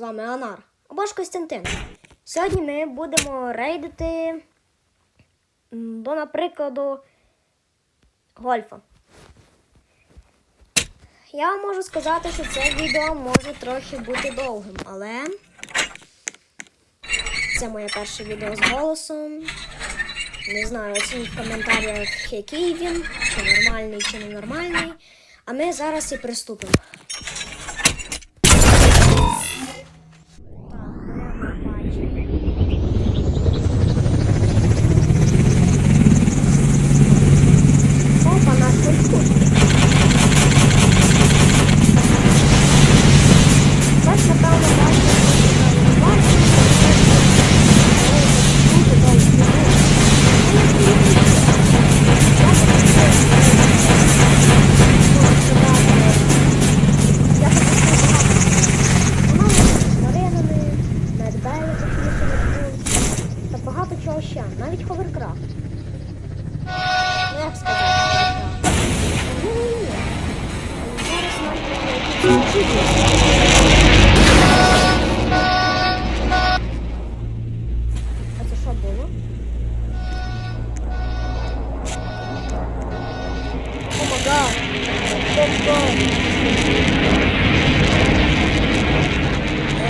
З вами Анар або ж Костянтин. Сьогодні ми будемо рейдити до, наприкладу, гольфа. Я можу сказати, що це відео може трохи бути довгим, але це моє перше відео з голосом. Не знаю, оцініть в коментарях, який він, чи нормальний, чи ненормальний. А ми зараз і приступимо. А це що було? Бомбом!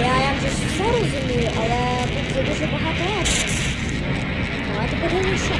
Я як же все розумію, але тут є дуже багато. Давайте подивимося.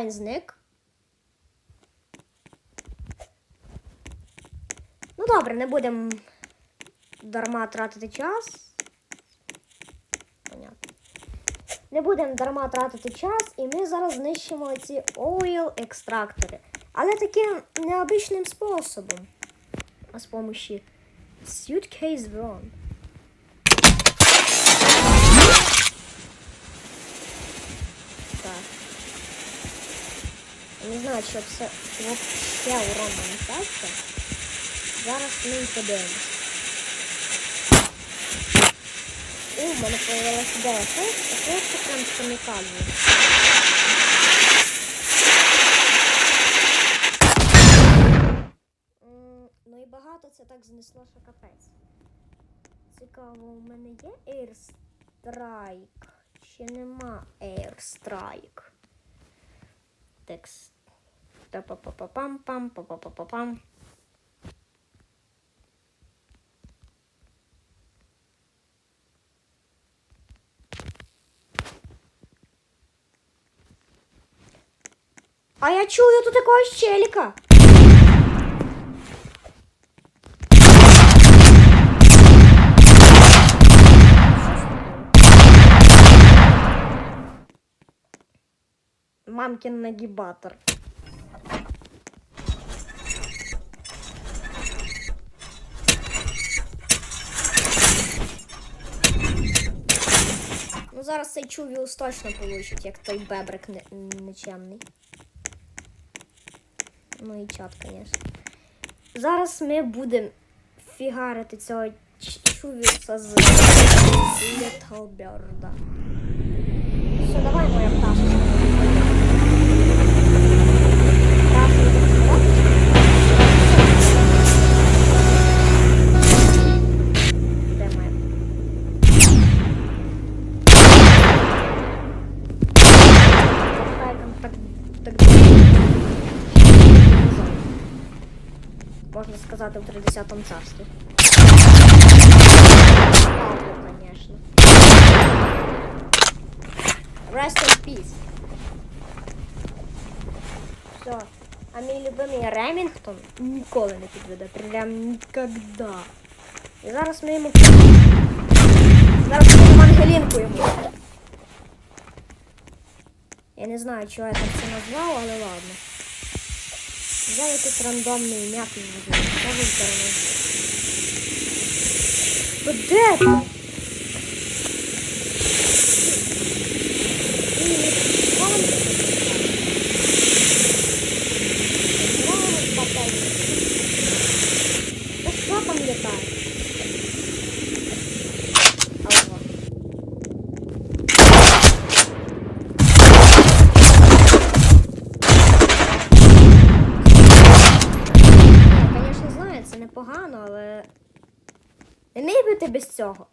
Куди зник? Ну добре, не будемо дарма тратити час. Понятно. Не будемо дарма тратити час, і ми зараз знищимо ці oil екстрактори. Але таким необичним способом. А з помощі Suitcase Run. Так. Я Не знаю, чи це взагалі урон нанесеться. Зараз ми і подивимось. О, мене появилася ідея. Що що я це прям камікадзе? М, Ну і багато це так знесло, що капець. Цікаво, у мене є Airstrike? Чи нема Airstrike? Текст. та па па па пам пам па па па па пам А я чую тут такое щелика. Мамкин нагибатор. Ну зараз цей чувіус точно получить, як той бебрик не- нечемний. Ну і чат, звісно. Зараз ми будемо фігарити цього чувіуса з Little 60 царстве. Конечно. Rest in peace. Все. А мій любимий Ремінгтон ніколи не підведе. Прям никогда. И зараз мы ему. Зараз ми Мангелінку ему. Я не знаю, чого я так це назвав, але ладно. Взяв якийсь рандомний назвав. Можу Де ти? Ні, вон. Вон папа. Та що там літає? Алло. Я, звісно, непогано, але не міг би без цього.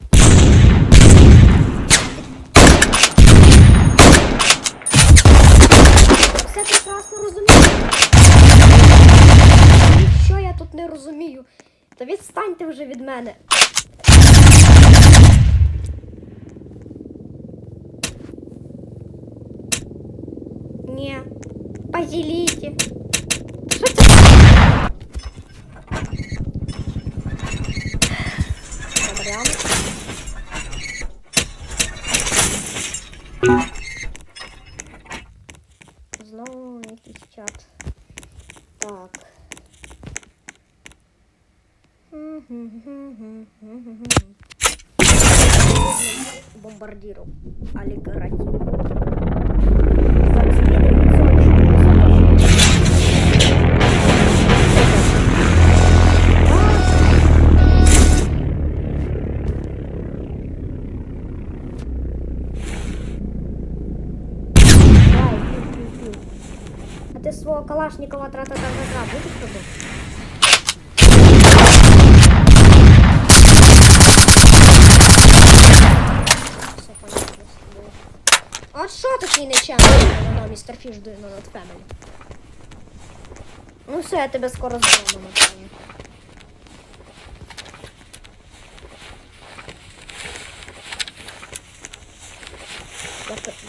Все прекрасно розумію. Що я тут не розумію? Та відстаньте вже від мене. Ні. Поделите. Що це? Добре. Знову якийсь чат. Так. Бомбардиров. Олигархи. Калашникова трата та будеш робити? Все понятно з. А що такий нечемний воно, містер Фіш до над Фемелі? Ну все, я тебе скоро зламаю, напевно.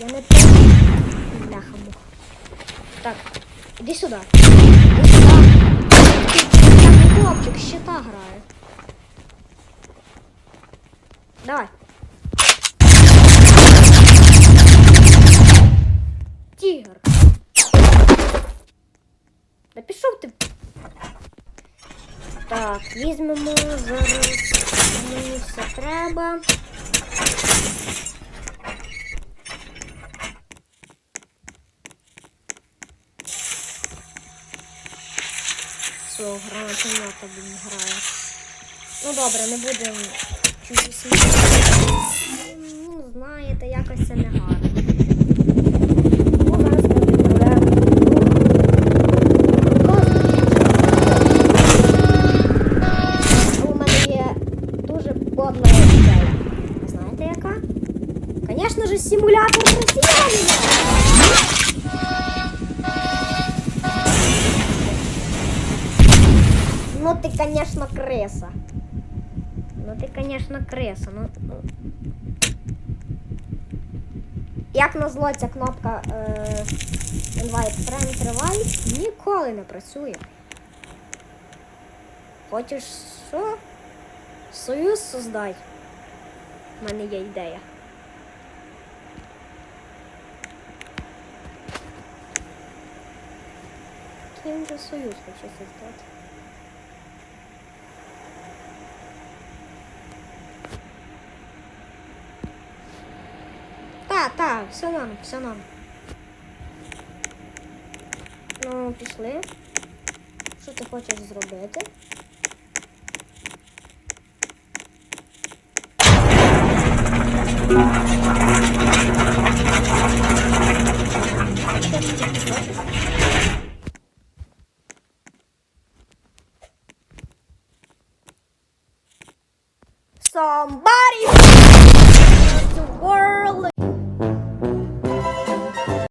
Я, не помню. Бляха муха. Так, іди сюди. Іди сюди. Хлопчик щита грає. Давай. Тігр. Да пішов ти. Так, візьмемо зараз. Мені все треба. Все, гранатомета він грає. Ну добре, не будемо чужі. Ну, знаєте, якось це не гарно. У мене є дуже ідея. Знаєте яка? Звісно ж, симулятор росіянина! Ну ты, конечно, крыса. Ну ти, конечно, криса. Ну, ну. Як назло ця кнопка е, Invite Friend Revive ніколи не працює. Хочеш що? Союз создай. У мене є ідея. Ким же союз хоче создати? Та, та, все нам, все нам. Ну, пішли. Що ти хочеш зробити? Що